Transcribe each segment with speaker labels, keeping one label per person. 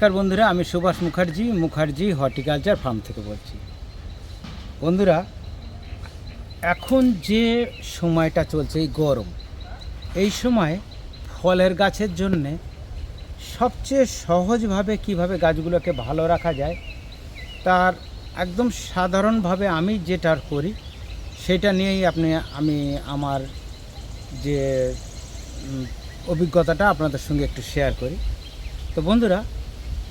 Speaker 1: নমস্কার বন্ধুরা, আমি সুভাষ মুখার্জি মুখার্জি হর্টিকালচার ফার্ম থেকে বলছি। বন্ধুরা, এখন যে সময়টা চলছে, এই গরম, এই সময় ফলের গাছের জন্যে সবচেয়ে সহজভাবে কীভাবে গাছগুলোকে ভালো রাখা যায়, তার একদম সাধারণভাবে আমি যেটা করি, সেটা নিয়েই আপনি, আমি আমার যে অভিজ্ঞতাটা আপনাদের সঙ্গে একটু শেয়ার করি। তো বন্ধুরা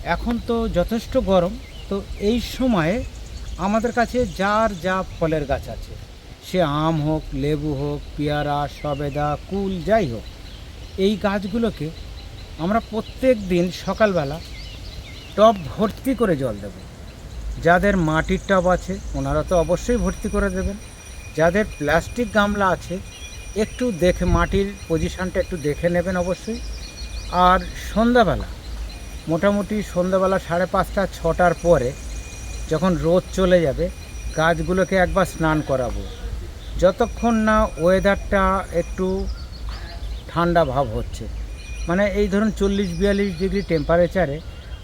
Speaker 1: এখন তো যথেষ্ট গরম, তো এই সময়ে আমাদের কাছে যার যা ফলের গাছ আছে, সে আম হোক, লেবু হোক, পেয়ারা, সবেদা, কুল, যাই হোক, এই গাছগুলোকে আমরা প্রত্যেক দিন সকালবেলা টব ভর্তি করে জল দেব। যাদের মাটির টব আছে, ওনারা তো অবশ্যই ভর্তি করে দেবেন। যাদের প্লাস্টিক গামলা আছে, একটু দেখে মাটির পজিশানটা একটু দেখে নেবেন অবশ্যই। আর সন্ধ্যাবেলা মোটামুটি সন্ধ্যাবেলা সাড়ে পাঁচটা, ছটার পরে যখন রোদ চলে যাবে, গাছগুলোকে একবার স্নান করাবো। যতক্ষণ না ওয়েদারটা একটু ঠান্ডা ভাব হচ্ছে। মানে এই ধরুন চল্লিশ, বিয়াল্লিশ ডিগ্রি টেম্পারেচারে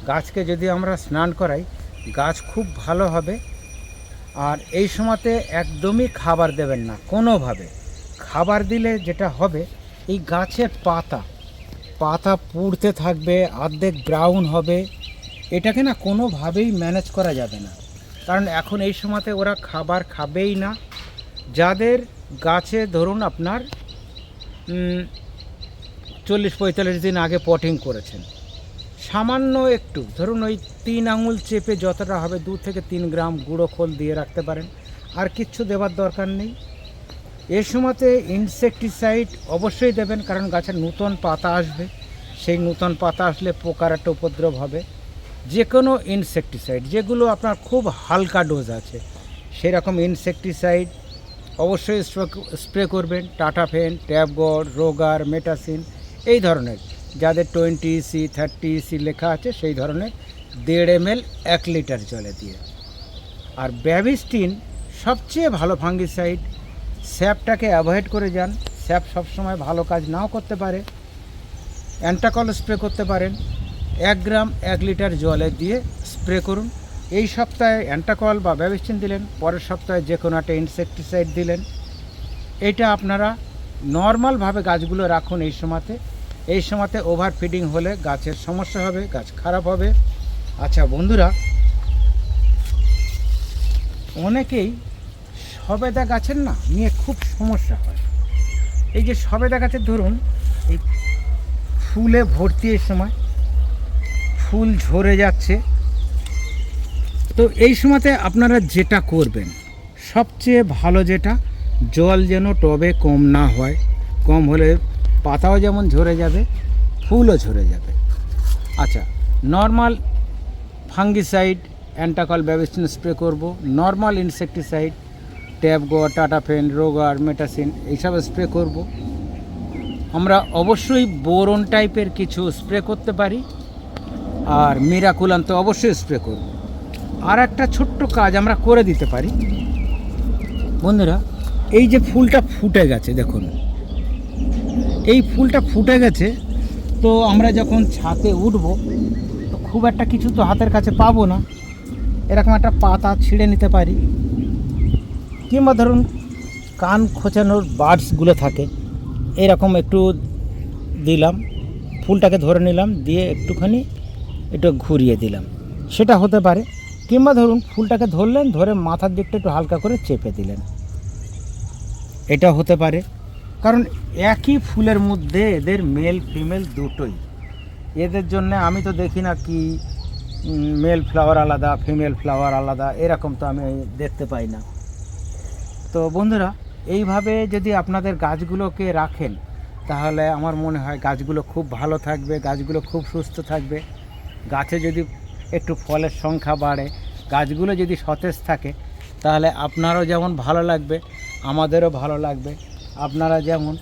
Speaker 1: গাছকে যদি আমরা স্নান করাই, গাছ খুব ভালো হবে। আর এই সময়তে একদমই খাবার দেবেন না, কোনোভাবে। খাবার দিলে যেটা হবে, এই গাছের পাতা। পাতা পুড়তে থাকবে অর্ধেক ব্রাউন হবে। এটাকে না কোনোভাবেই ম্যানেজ করা যাবে না। কারণ এখন এই সময়তে ওরা খাবার খাবেই না। যাদের গাছে ধরুন আপনার চল্লিশ পঁয়তাল্লিশ দিন আগে পটিং করেছেন, সামান্য একটু, ধরুন ওই তিন আঙুল চেপে যতটা হবে, দু থেকে তিন গ্রাম গুঁড়ো খোল দিয়ে রাখতে পারেন। আর কিচ্ছু দেওয়ার দরকার নেই। এ সময়তে ইনসেকটিসাইড অবশ্যই দেবেন, কারণ গাছের নূতন পাতা আসবে। সেই নূতন পাতা আসলে পোকার একটা উপদ্রব হবে। যে কোনো ইনসেকটিসাইড যেগুলো আপনার খুব হালকা ডোজ আছে, সেরকম ইনসেকটিসাইড অবশ্যই স্প্রে করবেন। টাটাফেন ট্যাবগড রোগার, মেটাসিন, এই ধরনের। যাদের টোয়েন্টি সি থার্টি সি লেখা আছে, সেই ধরনের দেড় এম এল এক লিটার জলে দিয়ে। আর ব্যাভিস্টিন সবচেয়ে ভালো ফাঙ্গিসাইড স্যাপটাকে অ্যাভয়েড করে যান। স্যাপ সবসময় ভালো কাজ নাও করতে পারে। অ্যান্টাকল স্প্রে করতে পারেন। এক গ্রাম, এক লিটার জলে দিয়ে স্প্রে করুন। এই সপ্তাহে অ্যান্টাকল বা ব্যাবিস্টিন দিলেন। পরের সপ্তাহে যে কোনো একটা ইনসেকটিসাইড দিলেন। এটা আপনারা নর্মালভাবে গাছগুলো রাখুন এই সময়তে। এই সময়তে ওভার ফিডিং হলে গাছের সমস্যা হবে, গাছ খারাপ হবে। আচ্ছা বন্ধুরা, অনেকেই সবেদা গাছের না, নিয়ে খুব সমস্যা হয়। এই যে সবে গাছের ধরুন, এই ফুলে ভর্তি এর সময় ফুল ঝরে যাচ্ছে। তো এই সময়তে আপনারা যেটা করবেন, সবচেয়ে ভালো যেটা, জল যেন টবে কম না হয়, কম হলে পাতাও যেমন ঝরে যাবে, ফুলও ঝরে যাবে। আচ্ছা normal fungicide Antracol Bavistin spray করব নর্মাল ইনসেকটিসাইড ট্যাবগো টাটাফেন রোগার মেটাসিন, এইসব স্প্রে করব। আমরা অবশ্যই বোরন টাইপের কিছু স্প্রে করতে পারি। আর মিরাকুলান তো অবশ্যই স্প্রে করব। আর একটা ছোট্ট কাজ আমরা করে দিতে পারি। বন্ধুরা, এই যে ফুলটা ফুটে গেছে, দেখুন। এই ফুলটা ফুটে গেছে, তো আমরা যখন ছাতে উঠব, তো খুব একটা কিছু তো হাতের কাছে পাবো না। এরকম একটা পাতা ছিঁড়ে নিতে পারি। কিংবা ধরুন কান খোঁচানোর বার্ডসগুলো থাকে, এরকম একটু দিলাম, ফুলটাকে ধরে নিলাম, দিয়ে একটুখানি একটু ঘুরিয়ে দিলাম। সেটা হতে পারে, কিংবা ধরুন ফুলটাকে ধরলেন, ধরে মাথার দিকটা একটু হালকা করে চেপে দিলেন। এটা হতে পারে, কারণ একই ফুলের মধ্যে এদের মেল ফিমেল দুটোই। এদের জন্য আমি তো দেখি না কি মেল ফ্লাওয়ার আলাদা, ফিমেল ফ্লাওয়ার আলাদা, এরকম তো আমি দেখতে পাই না। তো বন্ধুরা, এইভাবে যদি আপনাদের গাছগুলোকে রাখেন, তাহলে আমার মনে হয় গাছগুলো খুব ভালো থাকবে, গাছগুলো খুব সুস্থ থাকবে। গাছে যদি একটু ফলের সংখ্যা বাড়ে, গাছগুলো যদি সতেজ থাকে, তাহলে আপনারও যেমন ভালো লাগবে, আমাদেরও ভালো লাগবে। আপনারা যেমন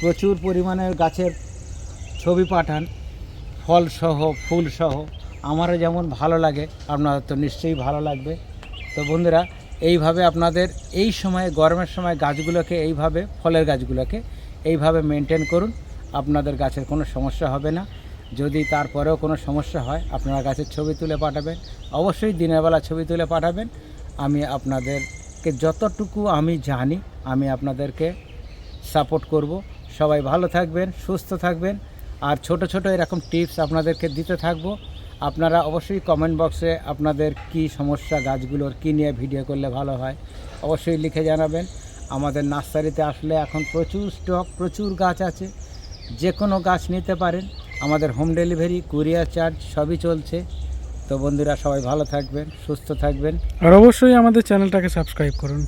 Speaker 1: প্রচুর পরিমাণে গাছের ছবি পাঠান, ফলসহ, ফুলসহ, আমারও যেমন ভালো লাগে, আপনাদের তো নিশ্চয়ই ভালো লাগবে। তো বন্ধুরা এইভাবে আপনাদের এই সময়ে, গরমের সময় গাছগুলোকে এইভাবে, ফলের গাছগুলোকে এইভাবে মেনটেন করুন। আপনাদের গাছের কোনো সমস্যা হবে না। যদি তারপরেও কোনো সমস্যা হয়, আপনারা গাছের ছবি তুলে পাঠাবেন। অবশ্যই দিনের বেলা ছবি তুলে পাঠাবেন। আমি আপনাদেরকে যতটুকু আমি জানি, আমি আপনাদেরকে সাপোর্ট করব। সবাই ভালো থাকবেন, সুস্থ থাকবেন। আর ছোট ছোট এরকম টিপস আপনাদেরকে দিতে থাকব। আপনারা অবশ্যই কমেন্ট বক্সে আপনাদের কি সমস্যা, গাছগুলোর কী নিয়ে ভিডিও করলে ভালো হয়, অবশ্যই লিখে জানাবেন। আমাদের নার্সারিতে আসলে এখন প্রচুর স্টক প্রচুর গাছ আছে। যে কোনো গাছ নিতে পারেন। আমাদের হোম ডেলিভারি কুরিয়ার চার্জ সবই চলছে। তো বন্ধুরা সবাই ভালো থাকবেন, সুস্থ থাকবেন।
Speaker 2: আর অবশ্যই আমাদের চ্যানেলটাকে সাবস্ক্রাইব করুন।